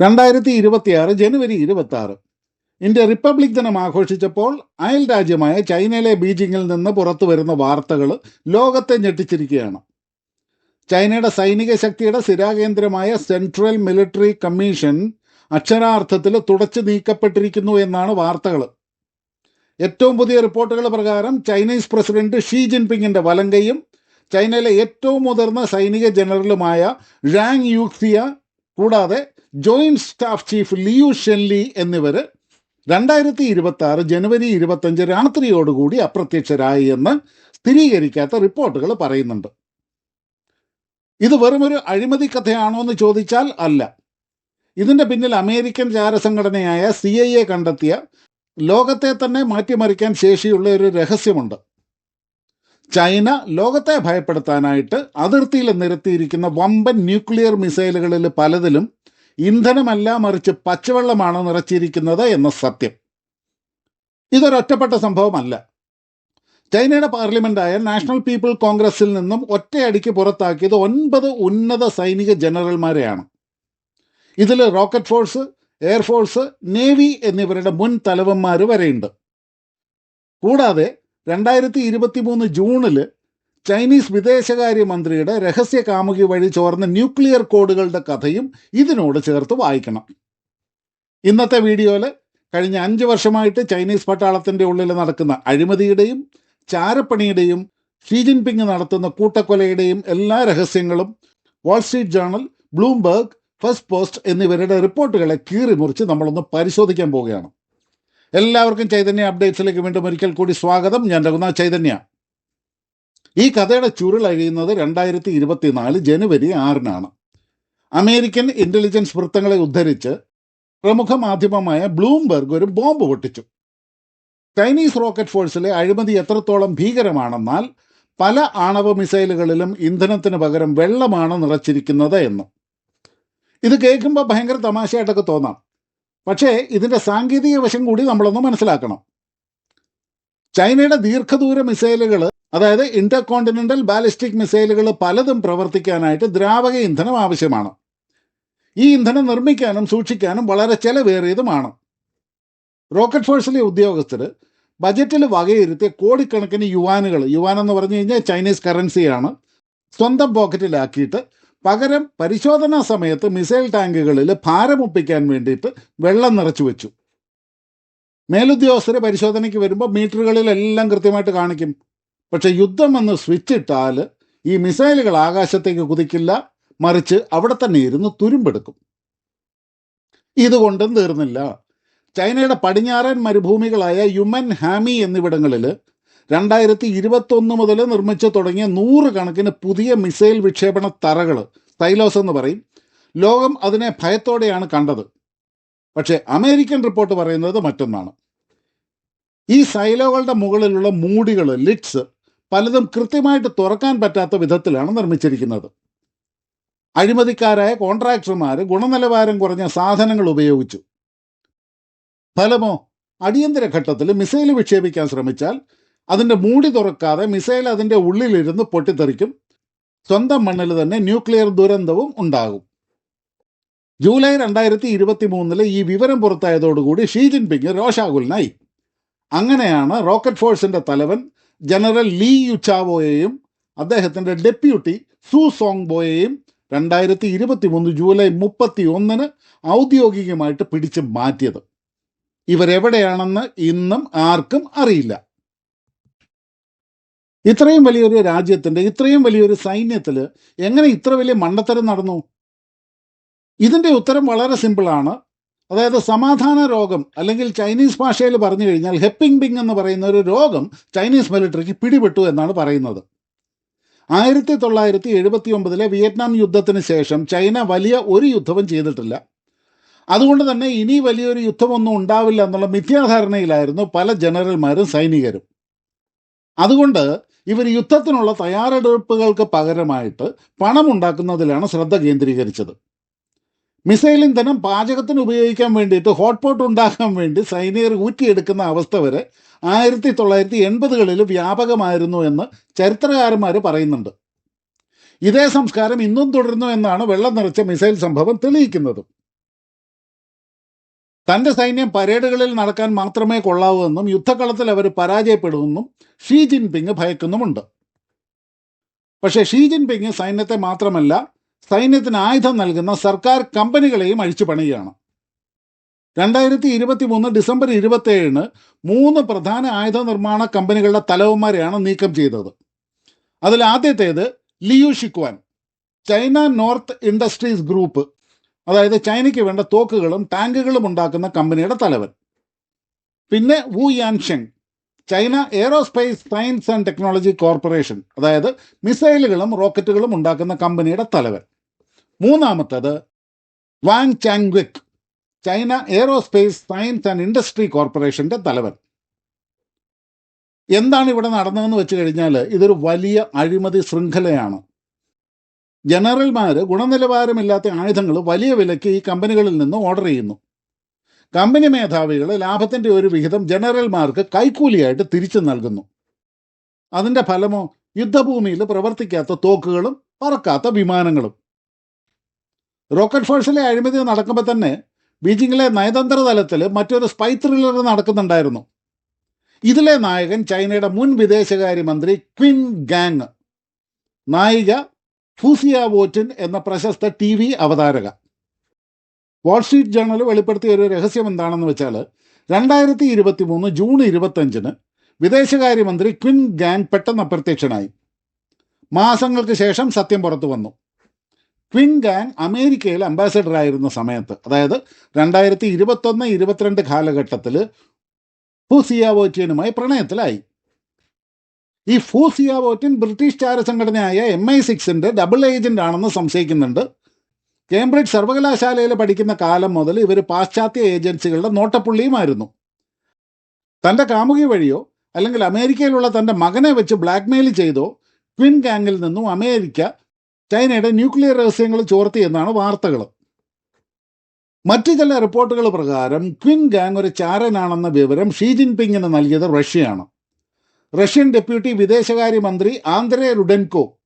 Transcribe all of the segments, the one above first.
രണ്ടായിരത്തി ഇരുപത്തിയാറ് ജനുവരി ഇരുപത്തി ആറ് ഇന്ത്യ റിപ്പബ്ലിക് ദിനം ആഘോഷിച്ചപ്പോൾ അയൽ രാജ്യമായ ചൈനയിലെ ബീജിംഗിൽ നിന്ന് പുറത്തു വരുന്ന വാർത്തകൾ ലോകത്തെ ഞെട്ടിച്ചിരിക്കുകയാണ്. ചൈനയുടെ സൈനിക ശക്തിയുടെ സ്ഥിരാകേന്ദ്രമായ സെൻട്രൽ മിലിറ്ററി കമ്മീഷൻ അക്ഷരാർത്ഥത്തിൽ തുടച്ചു നീക്കപ്പെട്ടിരിക്കുന്നു എന്നാണ് വാർത്തകൾ. ഏറ്റവും പുതിയ റിപ്പോർട്ടുകൾ പ്രകാരം ചൈനീസ് പ്രസിഡന്റ് ഷീ ജിൻപിങ്ങിന്റെ വലങ്കയും ചൈനയിലെ ഏറ്റവും മുതിർന്ന സൈനിക ജനറലുമായ ഴാങ് യുക്സിയ കൂടാതെ joint staff chief Liu Zhenli എന്നിവർ രണ്ടായിരത്തി ഇരുപത്തി ആറ് ജനുവരി ഇരുപത്തഞ്ച് രാത്രിയോടുകൂടി അപ്രത്യക്ഷരായി എന്ന് സ്ഥിരീകരിക്കാത്ത റിപ്പോർട്ടുകൾ പറയുന്നുണ്ട്. ഇത് വെറുമൊരു അഴിമതി കഥയാണോ എന്ന് ചോദിച്ചാൽ അല്ല. ഇതിന്റെ പിന്നിൽ അമേരിക്കൻ ചാരസംഘടനയായ സി ഐ എ കണ്ടെത്തിയ ലോകത്തെ തന്നെ മാറ്റിമറിക്കാൻ ശേഷിയുള്ള ഒരു രഹസ്യമുണ്ട്. ചൈന ലോകത്തെ ഭയപ്പെടുത്താനായിട്ട് അതിർത്തിയിൽ നിരത്തിയിരിക്കുന്ന വമ്പൻ ന്യൂക്ലിയർ മിസൈലുകളിൽ പലതിലും ഇന്ധനമല്ല മറിച്ച് പച്ചവെള്ളമാണ് നിറച്ചിരിക്കുന്നത് എന്ന സത്യം. ഇതൊരൊറ്റപ്പെട്ട സംഭവമല്ല. ചൈനയുടെ പാർലമെന്റായ നാഷണൽ പീപ്പിൾ കോൺഗ്രസിൽ നിന്നും ഒറ്റയടിക്ക് പുറത്താക്കിയത് ഒൻപത് ഉന്നത സൈനിക ജനറൽമാരെയാണ്. ഇതിൽ റോക്കറ്റ് ഫോഴ്സ് എയർഫോഴ്സ് നേവി എന്നിവരുടെ മുൻ തലവന്മാർ വരെയുണ്ട്. കൂടാതെ രണ്ടായിരത്തി ഇരുപത്തി മൂന്ന് ജൂണിൽ ചൈനീസ് വിദേശകാര്യമന്ത്രിയുടെ രഹസ്യ കാമുകി വഴി ചോർന്ന ന്യൂക്ലിയർ കോഡുകളുടെ കഥയും ഇതിനോട് ചേർത്ത് വായിക്കണം. ഇന്നത്തെ വീഡിയോയിൽ കഴിഞ്ഞ അഞ്ച് വർഷമായിട്ട് ചൈനീസ് പട്ടാളത്തിന്റെ ഉള്ളിൽ നടക്കുന്ന അഴിമതിയുടെയും ചാരപ്പണിയുടെയും ഷീ ജിൻപിങ് നടത്തുന്ന കൂട്ടക്കൊലയുടെയും എല്ലാ രഹസ്യങ്ങളും Wall Street Journal Bloomberg Firstpost എന്നിവരുടെ റിപ്പോർട്ടുകളെ കീറി മുറിച്ച് നമ്മളൊന്ന് പരിശോധിക്കാൻ പോവുകയാണ്. എല്ലാവർക്കും ചൈതന്യ അപ്ഡേറ്റ്സിലേക്ക് വീണ്ടും ഒരിക്കൽ കൂടി സ്വാഗതം. ഞാൻ രഘുനാഥ് ചൈതന്യ. ഈ കഥയുടെ ചുരുളഴിയുന്നത് രണ്ടായിരത്തി ഇരുപത്തിനാല് ജനുവരി ആറിനാണ്. അമേരിക്കൻ ഇന്റലിജൻസ് വൃത്തങ്ങളെ ഉദ്ധരിച്ച് പ്രമുഖ മാധ്യമമായ ബ്ലൂംബെർഗ് ഒരു ബോംബ് പൊട്ടിച്ചു. ചൈനീസ് റോക്കറ്റ് ഫോഴ്സിലെ അഴിമതി എത്രത്തോളം ഭീകരമാണെന്നാൽ പല ആണവ മിസൈലുകളിലും ഇന്ധനത്തിന് പകരം വെള്ളമാണ് നിറച്ചിരിക്കുന്നത് എന്ന്. ഇത് കേൾക്കുമ്പോൾ ഭയങ്കര തമാശയായിട്ടൊക്കെ തോന്നാം. പക്ഷേ ഇതിന്റെ സാങ്കേതിക വശം കൂടി നമ്മളൊന്ന് മനസ്സിലാക്കണം. ചൈനയുടെ ദീർഘദൂര മിസൈലുകൾ അതായത് ഇന്റർ കോണ്ടിനെന്റൽ ബാലിസ്റ്റിക് മിസൈലുകൾ പലതും പ്രവർത്തിക്കാനായിട്ട് ദ്രാവക ഇന്ധനം ആവശ്യമാണ്. ഈ ഇന്ധനം നിർമ്മിക്കാനും സൂക്ഷിക്കാനും വളരെ ചെലവേറിയതുമാണ്. റോക്കറ്റ് ഫോഴ്സിലെ ഉദ്യോഗസ്ഥർ ബജറ്റിൽ വകയിരുത്തിയ കോടിക്കണക്കിന് യുവാനുകൾ യുവാൻ എന്ന് പറഞ്ഞു കഴിഞ്ഞാൽ ചൈനീസ് കറൻസിയാണ് സ്വന്തം പോക്കറ്റിലാക്കിയിട്ട് പകരം പരിശോധനാ സമയത്ത് മിസൈൽ ടാങ്കുകളിൽ ഭാരമൊപ്പിക്കാൻ വേണ്ടിയിട്ട് വെള്ളം നിറച്ചു വെച്ചു. മേലുദ്യോഗസ്ഥരെ പരിശോധനയ്ക്ക് വരുമ്പോൾ മീറ്ററുകളിലെല്ലാം കൃത്യമായിട്ട് കാണിക്കും. പക്ഷെ യുദ്ധം സ്വിച്ച് ഇട്ടാൽ ഈ മിസൈലുകൾ ആകാശത്തേക്ക് കുതിക്കില്ല മറിച്ച് അവിടെ തന്നെ ഇരുന്ന് തുരുമ്പെടുക്കും. ഇതുകൊണ്ടും തീർന്നില്ല. ചൈനയുടെ പടിഞ്ഞാറൻ മരുഭൂമികളായ യുമൻ ഹാമി എന്നിവിടങ്ങളിൽ രണ്ടായിരത്തി ഇരുപത്തൊന്ന് മുതൽ നിർമ്മിച്ചു തുടങ്ങിയ നൂറുകണക്കിന് പുതിയ മിസൈൽ വിക്ഷേപണ തറകൾ തൈലോസ് എന്ന് പറയും ലോകം അതിനെ ഭയത്തോടെയാണ് കണ്ടത്. പക്ഷേ അമേരിക്കൻ റിപ്പോർട്ട് പറയുന്നത് മറ്റൊന്നാണ്. ഈ സൈലോകളുടെ മുകളിലുള്ള മൂടികൾ ലിറ്റ്സ് പലതും കൃത്യമായിട്ട് തുറക്കാൻ പറ്റാത്ത വിധത്തിലാണ് നിർമ്മിച്ചിരിക്കുന്നത്. അഴിമതിക്കാരായ കോൺട്രാക്ടർമാർ ഗുണനിലവാരം കുറഞ്ഞ സാധനങ്ങൾ ഉപയോഗിച്ചു. ഫലമോ? അടിയന്തര ഘട്ടത്തിൽ മിസൈൽ വിക്ഷേപിക്കാൻ ശ്രമിച്ചാൽ അതിന്റെ മൂടി തുറക്കാതെ മിസൈൽ അതിന്റെ ഉള്ളിലിരുന്ന് പൊട്ടിത്തെറിക്കും. സ്വന്തം മണ്ണിൽ തന്നെ ന്യൂക്ലിയർ ദുരന്തവും ഉണ്ടാകും. ജൂലൈ രണ്ടായിരത്തി ഇരുപത്തി മൂന്നിൽ ഈ വിവരം പുറത്തായതോടുകൂടി ഷീ ജിൻപിങ് രോഷാകുലനായി. അങ്ങനെയാണ് റോക്കറ്റ് ഫോഴ്സിന്റെ തലവൻ ജനറൽ ലീ യുച്ചാവോയെയും അദ്ദേഹത്തിന്റെ ഡെപ്യൂട്ടി സു സോങ് ബോയെയും രണ്ടായിരത്തി ഇരുപത്തി മൂന്ന് ജൂലൈ മുപ്പത്തി ഒന്നിന് ഔദ്യോഗികമായിട്ട് പിടിച്ചു മാറ്റിയത്. ഇവരെവിടെയാണെന്ന് ഇന്നും ആർക്കും അറിയില്ല. ഇത്രയും വലിയൊരു രാജ്യത്തിന്റെ ഇത്രയും വലിയൊരു സൈന്യത്തിൽ എങ്ങനെ ഇത്ര വലിയ മണ്ടത്തരം നടന്നു? ഇതിന്റെ ഉത്തരം വളരെ സിമ്പിളാണ് അതായത് സമാധാന രോഗം അല്ലെങ്കിൽ ചൈനീസ് ഭാഷയിൽ പറഞ്ഞു കഴിഞ്ഞാൽ ഹെപ്പിംഗ് ബിങ് എന്ന് പറയുന്ന ഒരു രോഗം ചൈനീസ് മിലിറ്ററിക്ക് പിടിപെട്ടു എന്നാണ് പറയുന്നത്. ആയിരത്തി തൊള്ളായിരത്തി എഴുപത്തി ഒമ്പതിലെ വിയറ്റ്നാം യുദ്ധത്തിന് ശേഷം ചൈന വലിയ ഒരു യുദ്ധവും ചെയ്തിട്ടില്ല. അതുകൊണ്ട് തന്നെ ഇനി വലിയൊരു യുദ്ധമൊന്നും ഉണ്ടാവില്ല എന്നുള്ള മിഥ്യാധാരണയിലായിരുന്നു പല ജനറൽമാരും സൈനികരും. അതുകൊണ്ട് ഇവർ യുദ്ധത്തിനുള്ള തയ്യാറെടുപ്പുകൾക്ക് പകരമായിട്ട് പണമുണ്ടാക്കുന്നതിലാണ് ശ്രദ്ധ കേന്ദ്രീകരിച്ചത്. മിസൈൽ ഇന്ധനം പാചകത്തിന് ഉപയോഗിക്കാൻ വേണ്ടിയിട്ട് ഹോട്ട്പോട്ട് ഉണ്ടാക്കാൻ വേണ്ടി സൈനികർ ഊറ്റിയെടുക്കുന്ന അവസ്ഥ വരെ ആയിരത്തി തൊള്ളായിരത്തി എൺപതുകളിൽ വ്യാപകമായിരുന്നു എന്ന് ചരിത്രകാരന്മാർ പറയുന്നുണ്ട്. ഇതേ സംസ്കാരം ഇന്നും തുടരുന്നു എന്നാണ് വെള്ളം നിറച്ച മിസൈൽ സംഭവം തെളിയിക്കുന്നത്. തന്റെ സൈന്യം പരേഡുകളിൽ നടക്കാൻ മാത്രമേ കൊള്ളാവൂ എന്നും യുദ്ധക്കളത്തിൽ അവർ പരാജയപ്പെടുമെന്നും ഷീ ജിൻപിങ് ഭയക്കുന്നുമുണ്ട്. പക്ഷേ ഷീ ജിൻപിങ് സൈന്യത്തെ മാത്രമല്ല സൈന്യത്തിന് ആയുധം നൽകുന്ന സർക്കാർ കമ്പനികളെയും അഴിച്ചു പണിയുകയാണ്. രണ്ടായിരത്തി ഇരുപത്തി മൂന്ന് ഡിസംബർ ഇരുപത്തി ഏഴിന് മൂന്ന് പ്രധാന ആയുധ നിർമ്മാണ കമ്പനികളുടെ തലവന്മാരെയാണ് നീക്കം ചെയ്തത്. അതിൽ ആദ്യത്തേത് Liu Shiquan China North Industries Group അതായത് ചൈനയ്ക്ക് വേണ്ട തോക്കുകളും ടാങ്കുകളും ഉണ്ടാക്കുന്ന കമ്പനിയുടെ തലവൻ. പിന്നെ Wu Yansheng China Aerospace Science and Technology Corporation അതായത് മിസൈലുകളും റോക്കറ്റുകളും ഉണ്ടാക്കുന്ന കമ്പനിയുടെ തലവൻ. മൂന്നാമത്തേത് Wang Changqing China Aerospace Science and Industry കോർപ്പറേഷന്റെ തലവൻ. എന്താണ് ഇവിടെ നടന്നതെന്ന് വെച്ച് കഴിഞ്ഞാൽ ഇതൊരു വലിയ അഴിമതി ശൃംഖലയാണ്. ജനറൽമാർ ഗുണനിലവാരമില്ലാത്ത ആയുധങ്ങൾ വലിയ വിലയ്ക്ക് ഈ കമ്പനികളിൽ നിന്ന് ഓർഡർ ചെയ്യുന്നു. കമ്പനി മേധാവികൾ ലാഭത്തിന്റെ ഒരു വിഹിതം ജനറൽമാർക്ക് കൈക്കൂലിയായിട്ട് തിരിച്ചു നൽകുന്നു. അതിന്റെ ഫലമോ യുദ്ധഭൂമിയിൽ പ്രവർത്തിക്കാത്ത തോക്കുകളും പറക്കാത്ത വിമാനങ്ങളും. റോക്കറ്റ് ഫോഴ്സിലെ അഴിമതി നടക്കുമ്പോൾ തന്നെ ബീജിങ്ങിലെ നയതന്ത്ര തലത്തിൽ മറ്റൊരു സ്പൈ ത്രില്ലർ നടക്കുന്നുണ്ടായിരുന്നു. ഇതിലെ നായകൻ ചൈനയുടെ മുൻ വിദേശകാര്യമന്ത്രി ക്വിൻ ഗാങ് നായിക ഫൂസിയ വോറ്റിൻ എന്ന പ്രശസ്ത ടി വി അവതാരക. വാൾസ്ട്രീറ്റ് ജേണൽ വെളിപ്പെടുത്തിയ ഒരു രഹസ്യം എന്താണെന്ന് വെച്ചാൽ രണ്ടായിരത്തി ഇരുപത്തി മൂന്ന് ജൂൺ ഇരുപത്തഞ്ചിന് വിദേശകാര്യമന്ത്രി ക്വിൻ ഗാങ് പെട്ടെന്ന് അപ്രത്യക്ഷനായി. മാസങ്ങൾക്ക് ശേഷം സത്യം പുറത്തു വന്നു. ക്വിൻ ഗാങ് അമേരിക്കയിൽ അംബാസഡർ ആയിരുന്ന സമയത്ത് അതായത് രണ്ടായിരത്തി ഇരുപത്തൊന്ന് ഇരുപത്തിരണ്ട് കാലഘട്ടത്തിൽ ഫൂസിയാവോറ്റിയനുമായി പ്രണയത്തിലായി. ഈ ഫൂസിയാവോറ്റിൻ ബ്രിട്ടീഷ് ചാരസംഘടനയായ എം ഐ സിക്സിന്റെ ഡബിൾ ഏജന്റ് ആണെന്ന് സംശയിക്കുന്നുണ്ട്. കേംബ്രിഡ്ജ് സർവകലാശാലയിൽ പഠിക്കുന്ന കാലം മുതൽ ഇവർ പാശ്ചാത്യ ഏജൻസികളുടെ നോട്ടപ്പുള്ളിയുമായിരുന്നു. തന്റെ കാമുകി വഴിയോ അല്ലെങ്കിൽ അമേരിക്കയിലുള്ള തന്റെ മകനെ വെച്ച് ബ്ലാക്ക്മെയിൽ ചെയ്തോ ക്വിൻ ഗാങ്ങിൽ നിന്നും അമേരിക്ക ചൈനയുടെ ന്യൂക്ലിയർ രഹസ്യങ്ങൾ ചോർത്തി എന്നാണ് വാർത്തകൾ. മറ്റു ചില റിപ്പോർട്ടുകൾ പ്രകാരം ക്വിൻ ഗാങ് ഒരു ചാരനാണെന്ന വിവരം ഷീ ജിൻപിങ്ങിന് നൽകിയത് റഷ്യയാണ്. റഷ്യൻ ഡെപ്യൂട്ടി വിദേശകാര്യമന്ത്രി ആന്ദ്രേ റുഡൻകോ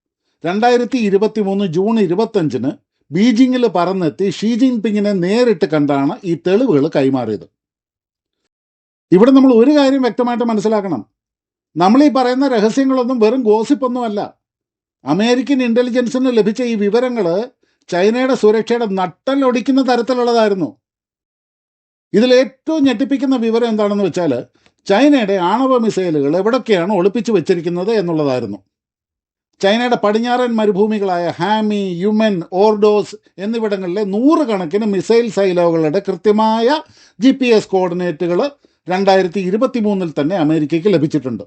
രണ്ടായിരത്തി ഇരുപത്തി മൂന്ന് ജൂൺ ഇരുപത്തഞ്ചിന് ബീജിംഗിൽ പറന്നെത്തി ഷീ ജിൻപിങ്ങിനെ നേരിട്ട് കണ്ടാണ് ഈ തെളിവുകൾ കൈമാറിയത്. ഇവിടെ നമ്മൾ ഒരു കാര്യം വ്യക്തമായിട്ട് മനസ്സിലാക്കണം. നമ്മൾ ഈ പറയുന്ന രഹസ്യങ്ങളൊന്നും വെറും ഗോസിപ്പൊന്നുമല്ല അമേരിക്കൻ ഇന്റലിജൻസിന് ലഭിച്ച ഈ വിവരങ്ങൾ ചൈനയുടെ സുരക്ഷയുടെ നട്ടലൊടിക്കുന്ന തരത്തിലുള്ളതായിരുന്നു. ഇതിൽ ഏറ്റവും ഞെട്ടിപ്പിക്കുന്ന വിവരം എന്താണെന്ന് വെച്ചാൽ ചൈനയുടെ ആണവ മിസൈലുകൾ എവിടൊക്കെയാണ് ഒളിപ്പിച്ചു വെച്ചിരിക്കുന്നത് എന്നുള്ളതായിരുന്നു. ചൈനയുടെ പടിഞ്ഞാറൻ മരുഭൂമികളായ ഹാമി യുമൻ ഓർഡോസ് എന്നിവിടങ്ങളിലെ നൂറുകണക്കിന് മിസൈൽ സൈലോകളുടെ കൃത്യമായ ജി പി എസ് കോർഡിനേറ്റുകൾ രണ്ടായിരത്തി ഇരുപത്തി മൂന്നിൽ തന്നെ അമേരിക്കയ്ക്ക് ലഭിച്ചിട്ടുണ്ട്.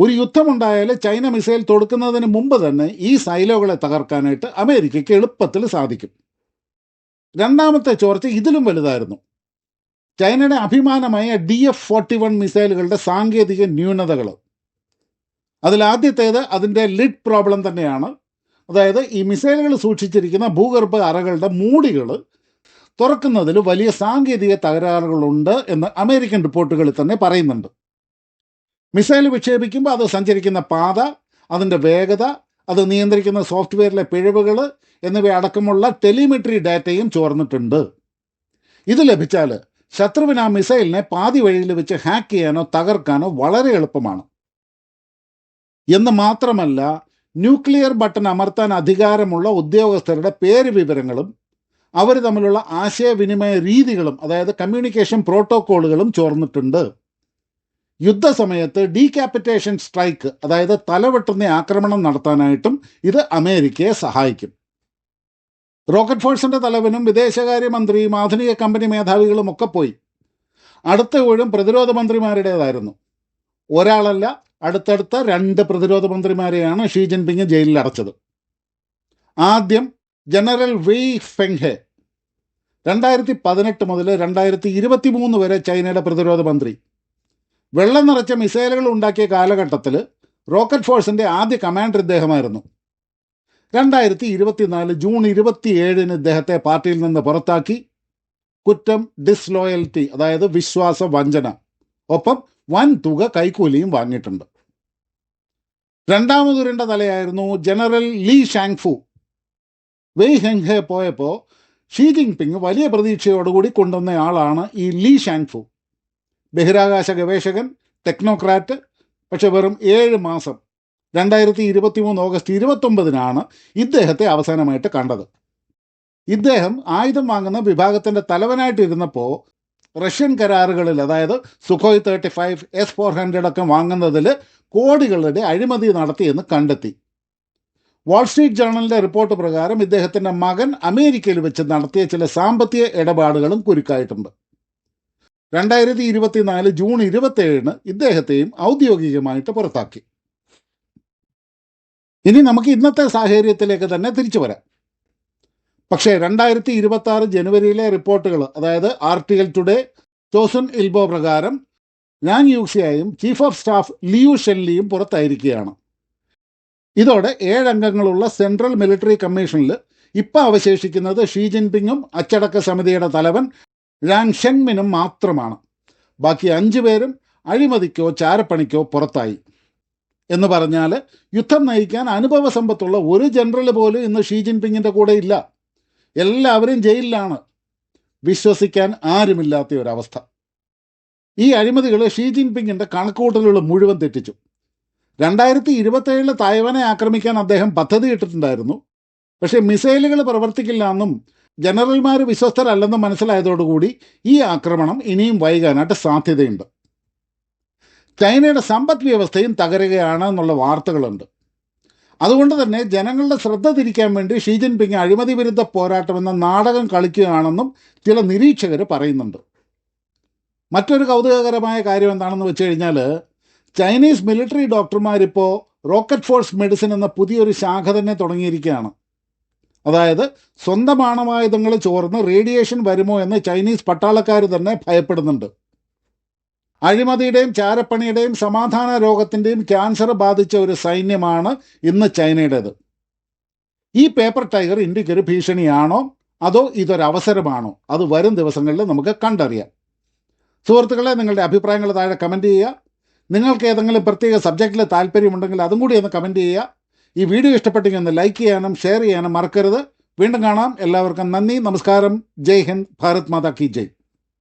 ഒരു യുദ്ധമുണ്ടായാൽ ചൈന മിസൈൽ തൊടുക്കുന്നതിന് മുമ്പ് തന്നെ ഈ സൈലോകളെ തകർക്കാനായിട്ട് അമേരിക്കയ്ക്ക് എളുപ്പത്തിൽ സാധിക്കും. രണ്ടാമത്തെ ചോർച്ച ഇതിലും വലുതായിരുന്നു. ചൈനയുടെ അഭിമാനമായ ഡി എഫ് ഫോർട്ടി വൺ മിസൈലുകളുടെ സാങ്കേതിക ന്യൂനതകൾ. അതിലാദ്യത്തേത് അതിന്റെ ലിഡ് പ്രോബ്ലം തന്നെയാണ്. അതായത് ഈ മിസൈലുകൾ സൂക്ഷിച്ചിരിക്കുന്ന ഭൂഗർഭ അറകളുടെ മൂടികൾ തുറക്കുന്നതിൽ വലിയ സാങ്കേതിക തകരാറുകളുണ്ട് എന്ന് അമേരിക്കൻ റിപ്പോർട്ടുകളിൽ തന്നെ പറയുന്നുണ്ട്. മിസൈൽ വിക്ഷേപിക്കുമ്പോൾ അത് സഞ്ചരിക്കുന്ന പാത അതിന്റെ വേഗത അത് നിയന്ത്രിക്കുന്ന സോഫ്റ്റ്വെയറിലെ പിഴവുകൾ എന്നിവ അടക്കമുള്ള ടെലിമെട്രി ഡാറ്റയും ചോർന്നിട്ടുണ്ട്. ഇത് ലഭിച്ചാൽ ശത്രുവിന് ആ മിസൈലിനെ പാതി വഴിയിൽ വെച്ച് ഹാക്ക് ചെയ്യാനോ തകർക്കാനോ വളരെ എളുപ്പമാണ്. എന്ന് മാത്രമല്ല ന്യൂക്ലിയർ ബട്ടൺ അമർത്താൻ അധികാരമുള്ള ഉദ്യോഗസ്ഥരുടെ പേര് വിവരങ്ങളും അവർ തമ്മിലുള്ള ആശയവിനിമയ രീതികളും അതായത് കമ്മ്യൂണിക്കേഷൻ പ്രോട്ടോക്കോളുകളും ചോർന്നിട്ടുണ്ട്. യുദ്ധസമയത്ത് ഡീക്യാപിറ്റേഷൻ സ്ട്രൈക്ക് അതായത് തലവെട്ടുന്ന ആക്രമണം നടത്താനായിട്ടും ഇത് അമേരിക്കയെ സഹായിക്കും. റോക്കറ്റ് ഫോഴ്സിന്റെ തലവനും വിദേശകാര്യമന്ത്രിയും ആധുനിക കമ്പനി മേധാവികളും ഒക്കെ പോയി. അടുത്ത ഊഴം പ്രതിരോധ മന്ത്രിമാരുടേതായിരുന്നു. ഒരാളല്ല അടുത്തടുത്ത രണ്ട് പ്രതിരോധ മന്ത്രിമാരെയാണ് ഷീ ജിൻപിങ് ജയിലിൽ അടച്ചത്. ആദ്യം ജനറൽ വെയ് ഫെങ്ഹെ. രണ്ടായിരത്തി പതിനെട്ട് മുതൽ രണ്ടായിരത്തി ഇരുപത്തി മൂന്ന് വരെ ചൈനയുടെ പ്രതിരോധ മന്ത്രി. വെള്ളം നിറച്ച മിസൈലുകൾ ഉണ്ടാക്കിയ കാലഘട്ടത്തിൽ റോക്കറ്റ് ഫോഴ്സിന്റെ ആദ്യ കമാൻഡർ ഇദ്ദേഹമായിരുന്നു. രണ്ടായിരത്തി ഇരുപത്തിനാല് ജൂൺ ഇരുപത്തിയേഴിന് ഇദ്ദേഹത്തെ പാർട്ടിയിൽ നിന്ന് പുറത്താക്കി. കുറ്റം ഡിസ്ലോയൽറ്റി അതായത് വിശ്വാസ വഞ്ചന ഒപ്പം വൻ തുക കൈക്കൂലിയും വാങ്ങിയിട്ടുണ്ട്. രണ്ടാമതുരണ്ട തലയായിരുന്നു ജനറൽ ലീ ഷാങ്ഫു. വെയ് ഹെങ്ഹെ പോയപ്പോൾ ഷീ ജിൻപിങ് വലിയ പ്രതീക്ഷയോടുകൂടി കൊണ്ടുവന്ന ആളാണ് ഈ ലീ ഷാൻഫു ബഹിരാകാശ ഗവേഷകൻ ടെക്നോക്രാറ്റ് പക്ഷെ വെറും ഏഴ് മാസം രണ്ടായിരത്തി ഇരുപത്തി മൂന്ന് ഓഗസ്റ്റ് ഇരുപത്തൊമ്പതിനാണ് ഇദ്ദേഹത്തെ അവസാനമായിട്ട് കണ്ടത്. ഇദ്ദേഹം ആയുധം വാങ്ങുന്ന വിഭാഗത്തിന്റെ തലവനായിട്ടിരുന്നപ്പോൾ റഷ്യൻ കരാറുകളിൽ അതായത് Sukhoi thirty five S four hundred ഒക്കെ വാങ്ങുന്നതിൽ കോടികളുടെ അഴിമതി നടത്തിയെന്ന് കണ്ടെത്തി. വാൾസ്ട്രീറ്റ് ജേണലിന്റെ റിപ്പോർട്ട് പ്രകാരം ഇദ്ദേഹത്തിന്റെ മകൻ അമേരിക്കയിൽ വെച്ച് നടത്തിയ ചില സാമ്പത്തിക ഇടപാടുകളും കുരുക്കായിട്ടുണ്ട്. രണ്ടായിരത്തി ഇരുപത്തിനാല് ജൂൺ ഇരുപത്തേഴിന് ഇദ്ദേഹത്തെയും ഔദ്യോഗികമായിട്ട് പുറത്താക്കി. ഇനി നമുക്ക് ഇന്നത്തെ സാഹചര്യത്തിലേക്ക് തന്നെ തിരിച്ചു വരാം. പക്ഷേ രണ്ടായിരത്തി ഇരുപത്തി ആറ് ജനുവരിയിലെ റിപ്പോർട്ടുകൾ അതായത് ആർട്ടിക്കൽ ടുഡേ ജോസൺ ഇൽബോ പ്രകാരം ഞാൻ യൂക്സിയായും ചീഫ് ഓഫ് സ്റ്റാഫ് ലിയു ഷെല്ലിയും പുറത്തായിരിക്കുകയാണ്. ഇതോടെ ഏഴംഗങ്ങളുള്ള സെൻട്രൽ മിലിറ്ററി കമ്മീഷനിൽ ഇപ്പം അവശേഷിക്കുന്നത് ഷീ ജിൻപിങ്ങും അച്ചടക്ക സമിതിയുടെ തലവൻ രാങ് ഷെങ്മിനും മാത്രമാണ്. ബാക്കി അഞ്ചു പേരും അഴിമതിക്കോ ചാരപ്പണിക്കോ പുറത്തായി. എന്ന് പറഞ്ഞാൽ യുദ്ധം നയിക്കാൻ അനുഭവ സമ്പത്തുള്ള ഒരു ജനറൽ പോലും ഇന്ന് ഷീ ജിൻപിങ്ങിന്റെ കൂടെ ഇല്ല. എല്ലാവരും ജയിലിലാണ്. വിശ്വസിക്കാൻ ആരുമില്ലാത്ത ഒരവസ്ഥ. ഈ അഴിമതികൾ ഷീ ജിൻപിങ്ങിന്റെ കണക്കുകൂട്ടലുകൾ മുഴുവൻ തെറ്റിച്ചു. രണ്ടായിരത്തി ഇരുപത്തേഴിൽ തായ്വാനെ ആക്രമിക്കാൻ അദ്ദേഹം പദ്ധതി ഇട്ടിട്ടുണ്ടായിരുന്നു. പക്ഷേ മിസൈലുകൾ പ്രവർത്തിക്കില്ല എന്നും ജനറൽമാർ വിശ്വസ്തരല്ലെന്ന് മനസ്സിലായതോടുകൂടി ഈ ആക്രമണം ഇനിയും വൈകാനായിട്ട് സാധ്യതയുണ്ട്. ചൈനയുടെ സമ്പദ് വ്യവസ്ഥയും തകരുകയാണ് എന്നുള്ള വാർത്തകളുണ്ട്. അതുകൊണ്ട് തന്നെ ജനങ്ങളുടെ ശ്രദ്ധ തിരിക്കാൻ വേണ്ടി ഷീ ജിൻപിങ് അഴിമതി വിരുദ്ധ പോരാട്ടം എന്ന നാടകം കളിക്കുകയാണെന്നും ചില നിരീക്ഷകർ പറയുന്നുണ്ട്. മറ്റൊരു കൗതുകകരമായ കാര്യം എന്താണെന്ന് വെച്ച് കഴിഞ്ഞാൽ ചൈനീസ് മിലിറ്ററി ഡോക്ടർമാരിപ്പോൾ റോക്കറ്റ് ഫോഴ്സ് മെഡിസിൻ എന്ന പുതിയൊരു ശാഖ തന്നെ തുടങ്ങിയിരിക്കുകയാണ്. അതായത് സ്വന്തം ആണവായുധങ്ങൾ ചോർന്ന് റേഡിയേഷൻ വരുമോ എന്ന് ചൈനീസ് പട്ടാളക്കാർ തന്നെ ഭയപ്പെടുന്നുണ്ട്. അഴിമതിയുടെയും ചാരപ്പണിയുടെയും സമാധാന രോഗത്തിന്റെയും ക്യാൻസർ ബാധിച്ച ഒരു സൈന്യമാണ് ഇന്ന് ചൈനയുടേത്. ഈ പേപ്പർ ടൈഗർ ഇന്ത്യക്കൊരു ഭീഷണിയാണോ? അതോ ഇതൊരവസരമാണോ? അത് വരും ദിവസങ്ങളിൽ നമുക്ക് കണ്ടറിയാം. സുഹൃത്തുക്കളെ നിങ്ങളുടെ അഭിപ്രായങ്ങൾ താഴെ കമന്റ് ചെയ്യുക. നിങ്ങൾക്ക് ഏതെങ്കിലും പ്രത്യേക സബ്ജക്റ്റിൽ താല്പര്യമുണ്ടെങ്കിൽ അതും കൂടി ഒന്ന് കമന്റ് ചെയ്യുക. ഈ വീഡിയോ ഇഷ്ടപ്പെട്ടെങ്കിൽ ഒന്ന് ലൈക്ക് ചെയ്യാനും ഷെയർ ചെയ്യാനും മറക്കരുത്. വീണ്ടും കാണാം. എല്ലാവർക്കും നന്ദി. നമസ്കാരം. ജയ് ഹിന്ദ്. ഭാരത് മാതാ കി ജയ്.